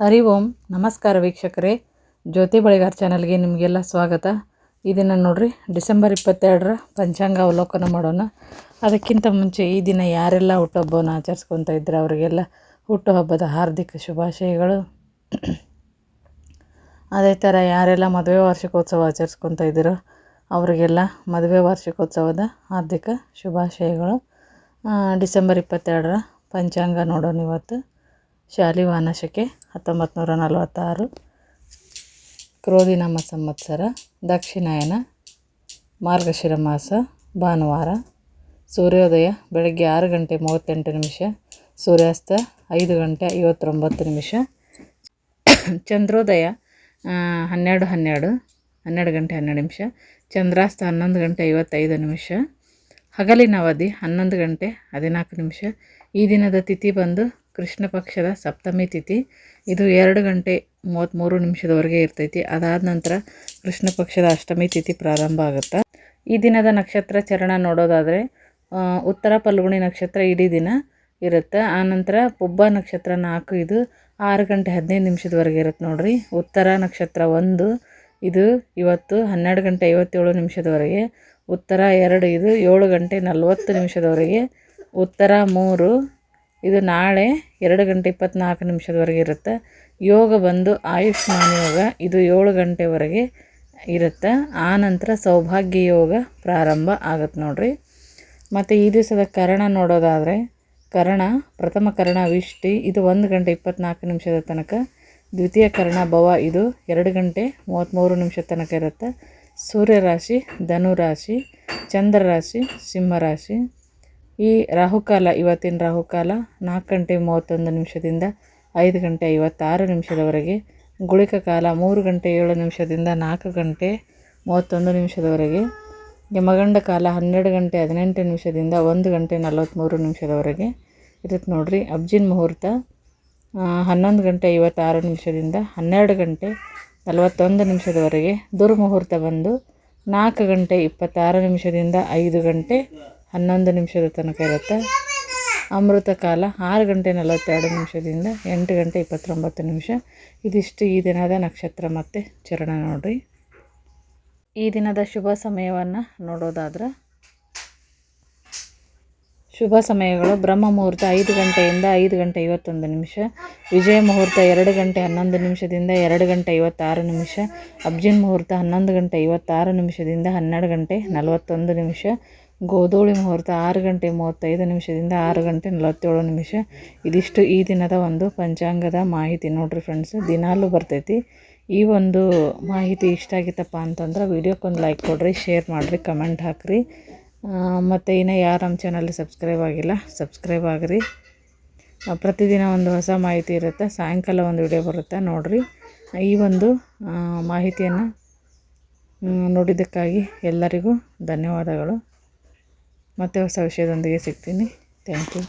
ಹರಿ ಓಂ, ನಮಸ್ಕಾರ ವೀಕ್ಷಕರೇ. ಜ್ಯೋತಿ ಬಳಿಗಾರ್ ಚಾನಲ್ಗೆ ನಿಮಗೆಲ್ಲ ಸ್ವಾಗತ. ಇದನ್ನು ನೋಡಿರಿ, ಡಿಸೆಂಬರ್ ಇಪ್ಪತ್ತೆರಡರ ಪಂಚಾಂಗ ಅವಲೋಕನ ಮಾಡೋಣ. ಅದಕ್ಕಿಂತ ಮುಂಚೆ ಈ ದಿನ ಯಾರೆಲ್ಲ ಹುಟ್ಟುಹಬ್ಬವನ್ನು ಆಚರಿಸ್ಕೊತಾ ಇದ್ದರೆ ಅವರಿಗೆಲ್ಲ ಹುಟ್ಟುಹಬ್ಬದ ಹಾರ್ದಿಕ ಶುಭಾಶಯಗಳು. ಅದೇ ಥರ ಯಾರೆಲ್ಲ ಮದುವೆ ವಾರ್ಷಿಕೋತ್ಸವ ಆಚರಿಸ್ಕೊತ ಇದ್ದೀರೋ ಅವರಿಗೆಲ್ಲ ಮದುವೆ ವಾರ್ಷಿಕೋತ್ಸವದ ಹಾರ್ದಿಕ ಶುಭಾಶಯಗಳು. ಡಿಸೆಂಬರ್ ಇಪ್ಪತ್ತೆರಡರ ಪಂಚಾಂಗ ನೋಡೋಣ ಇವತ್ತು. ಶಾಲಿ ಶಕೆ ಹತ್ತೊಂಬತ್ತು ನೂರ ನಲವತ್ತಾರು ಕ್ರೋಧಿನಾಮ ಸಂವತ್ಸರ, ದಕ್ಷಿಣಾಯನ ಮಾರ್ಗಶಿರ ಮಾಸ ಭಾನುವಾರ, ಸೂರ್ಯೋದಯ, ಬೆಳಗ್ಗೆ ಆರು ಗಂಟೆ ಮೂವತ್ತೆಂಟು ನಿಮಿಷ, ಸೂರ್ಯಾಸ್ತ ಐದು ಗಂಟೆ ಐವತ್ತೊಂಬತ್ತು ನಿಮಿಷ. ಚಂದ್ರೋದಯ ಹನ್ನೆರಡು ಹನ್ನೆರಡು ಹನ್ನೆರಡು ಗಂಟೆ ಹನ್ನೆರಡು ನಿಮಿಷ, ಚಂದ್ರಾಸ್ತ ಹನ್ನೊಂದು ಗಂಟೆ ಐವತ್ತೈದು ನಿಮಿಷ, ಹಗಲಿನ ಅವಧಿ ಹನ್ನೊಂದು ಗಂಟೆ ಹದಿನಾಲ್ಕು ನಿಮಿಷ. ಈ ದಿನದ ತಿಥಿ ಬಂದು ಕೃಷ್ಣ ಪಕ್ಷದ ಸಪ್ತಮಿ ತಿಥಿ. ಇದು ಎರಡು ಗಂಟೆ ಮೂವತ್ತ್ಮೂರು ನಿಮಿಷದವರೆಗೆ ಇರ್ತೈತಿ. ಅದಾದ ನಂತರ ಕೃಷ್ಣ ಪಕ್ಷದ ಅಷ್ಟಮಿ ತಿಥಿ ಪ್ರಾರಂಭ ಆಗುತ್ತೆ? ಈ ದಿನದ ನಕ್ಷತ್ರ ಚರಣ ನೋಡೋದಾದರೆ ಉತ್ತರ ಪಲ್ಗುಣಿ ನಕ್ಷತ್ರ ಇಡೀ ದಿನ ಇರುತ್ತೆ. ಆನಂತರ ಪುಬ್ಬ ನಕ್ಷತ್ರ ನಾಲ್ಕು, ಇದು ಆರು ಗಂಟೆ ಹದಿನೈದು ನಿಮಿಷದವರೆಗೆ ಇರುತ್ತೆ ನೋಡಿರಿ. ಉತ್ತರ ನಕ್ಷತ್ರ ಒಂದು, ಇದು ಇವತ್ತು ಹನ್ನೆರಡು ಗಂಟೆ ಐವತ್ತೇಳು ನಿಮಿಷದವರೆಗೆ. ಉತ್ತರ ಎರಡು, ಇದು ಏಳು ಗಂಟೆ ನಲವತ್ತು ನಿಮಿಷದವರೆಗೆ. ಉತ್ತರ ಮೂರು ಇದು ನಾಳೆ ಎರಡು ಗಂಟೆ ಇಪ್ಪತ್ತ್ನಾಲ್ಕು ನಿಮಿಷದವರೆಗೆ ಇರುತ್ತೆ. ಯೋಗ ಬಂದು ಆಯುಷ್ಮಾನ್ ಯೋಗ ಇದು ಏಳು ಗಂಟೆವರೆಗೆ ಇರುತ್ತೆ. ಆ ನಂತರ ಸೌಭಾಗ್ಯ ಯೋಗ ಪ್ರಾರಂಭ ಆಗುತ್ತೆ ನೋಡಿರಿ. ಮತ್ತು ಈ ದಿವಸದ ಕರಣ ನೋಡೋದಾದರೆ, ಕರ್ಣ, ಪ್ರಥಮ ಕರ್ಣ ವಿಷ್ಟಿ, ಇದು ಒಂದು ಗಂಟೆ ಇಪ್ಪತ್ತ್ನಾಲ್ಕು ನಿಮಿಷದ ತನಕ. ದ್ವಿತೀಯ ಕರಣ ಭವ, ಇದು ಎರಡು ಗಂಟೆ ಮೂವತ್ತ್ಮೂರು ನಿಮಿಷ ತನಕ ಇರುತ್ತೆ. ಸೂರ್ಯರಾಶಿ ರಾಶಿ ಚಂದ್ರರಾಶಿ ರಾಶಿ ಈ ರಾಹುಕಾಲ, ಇವತ್ತಿನ ರಾಹುಕಾಲ ನಾಲ್ಕು ಗಂಟೆ ಮೂವತ್ತೊಂದು ನಿಮಿಷದಿಂದ ಐದು ಗಂಟೆ ಐವತ್ತಾರು ನಿಮಿಷದವರೆಗೆ, ಗುಳಿಕ ಕಾಲ ಮೂರು ಗಂಟೆ ಏಳು ನಿಮಿಷದಿಂದ ನಾಲ್ಕು ಗಂಟೆ ಮೂವತ್ತೊಂದು ನಿಮಿಷದವರೆಗೆ, ಯಮಗಂಡ ಕಾಲ ಹನ್ನೆರಡು ಗಂಟೆ ಹದಿನೆಂಟು ನಿಮಿಷದಿಂದ ಒಂದು ಗಂಟೆ ನಲವತ್ತ್ಮೂರು ನಿಮಿಷದವರೆಗೆ ಇರುತ್ತೆ ನೋಡ್ರಿ. ಅಬ್ಜಿನ್ ಮುಹೂರ್ತ ಹನ್ನೊಂದು ಗಂಟೆ ಐವತ್ತಾರು ನಿಮಿಷದಿಂದ ಹನ್ನೆರಡು ಗಂಟೆ ನಲವತ್ತೊಂದು ನಿಮಿಷದವರೆಗೆ ದುರ್ಮುಹೂರ್ತ ಬಂದು ನಾಲ್ಕು ಗಂಟೆ ಇಪ್ಪತ್ತಾರು ನಿಮಿಷದಿಂದ ಐದು ಗಂಟೆ ಹನ್ನೊಂದು ನಿಮಿಷದ ತನಕ ಇರುತ್ತೆ. ಅಮೃತ ಕಾಲ ಆರು ಗಂಟೆ ನಲವತ್ತೆರಡು ನಿಮಿಷದಿಂದ ಎಂಟು ಗಂಟೆ ಇಪ್ಪತ್ತೊಂಬತ್ತು ನಿಮಿಷ. ಇದಿಷ್ಟು ಈ ದಿನದ ನಕ್ಷತ್ರ ಮತ್ತು ಚರಣ ನೋಡಿರಿ. ಈ ದಿನದ ಶುಭ ಸಮಯವನ್ನು ನೋಡೋದಾದ್ರೆ ಶುಭ ಸಮಯಗಳು ಬ್ರಹ್ಮ ಮುಹೂರ್ತ ಐದು ಗಂಟೆಯಿಂದ ಐದು ಗಂಟೆ ಐವತ್ತೊಂದು ನಿಮಿಷ. ವಿಜಯ ಮುಹೂರ್ತ ಎರಡು ಗಂಟೆ ಹನ್ನೊಂದು ನಿಮಿಷದಿಂದ ಎರಡು ಗಂಟೆ ಐವತ್ತಾರು ನಿಮಿಷ. ಅಬ್ಜಿನ್ ಮುಹೂರ್ತ ಹನ್ನೊಂದು ಗಂಟೆ ಐವತ್ತಾರು ನಿಮಿಷದಿಂದ ಹನ್ನೆರಡು ಗಂಟೆ ನಲವತ್ತೊಂದು ನಿಮಿಷ. ಗೋಧೂಳಿ ಮುಹೂರ್ತ ಆರು ಗಂಟೆ ಮೂವತ್ತೈದು ನಿಮಿಷದಿಂದ ಆರು ಗಂಟೆ ನಲವತ್ತೇಳು ನಿಮಿಷ. ಇದಿಷ್ಟು ಈ ದಿನದ ಒಂದು ಪಂಚಾಂಗದ ಮಾಹಿತಿ. ನೋಡಿರಿ ಫ್ರೆಂಡ್ಸ್ ದಿನಾಲೂ ಬರ್ತೈತಿ. ಈ ಒಂದು ಮಾಹಿತಿ ಇಷ್ಟ ಆಗಿತ್ತಪ್ಪ ಅಂತಂದ್ರೆ ವಿಡಿಯೋಕ್ಕೊಂದು ಲೈಕ್ ಕೊಡಿರಿ ಶೇರ್ ಮಾಡಿರಿ ಕಮೆಂಟ್ ಹಾಕಿರಿ. ಮತ್ತು ಇನ್ನು ಯಾರು ನಮ್ಮ ಚಾನಲ್ ಸಬ್ಸ್ಕ್ರೈಬ್ ಆಗಿಲ್ಲ ಸಬ್ಸ್ಕ್ರೈಬ್ ಆಗಿರಿ. ಪ್ರತಿದಿನ ಒಂದು ಹೊಸ ಮಾಹಿತಿ ಇರುತ್ತೆ, ಸಾಯಂಕಾಲ ಒಂದು ವಿಡಿಯೋ ಬರುತ್ತೆ, ನೋಡಿರಿ. ಈ ಒಂದು ಮಾಹಿತಿಯನ್ನು ನೋಡಿದ್ದಕ್ಕಾಗಿ ಎಲ್ಲರಿಗೂ ಧನ್ಯವಾದಗಳು. ಮತ್ತೆ ಹೊಸ ವಿಷಯದೊಂದಿಗೆ ಸಿಗ್ತೀನಿ. Thank you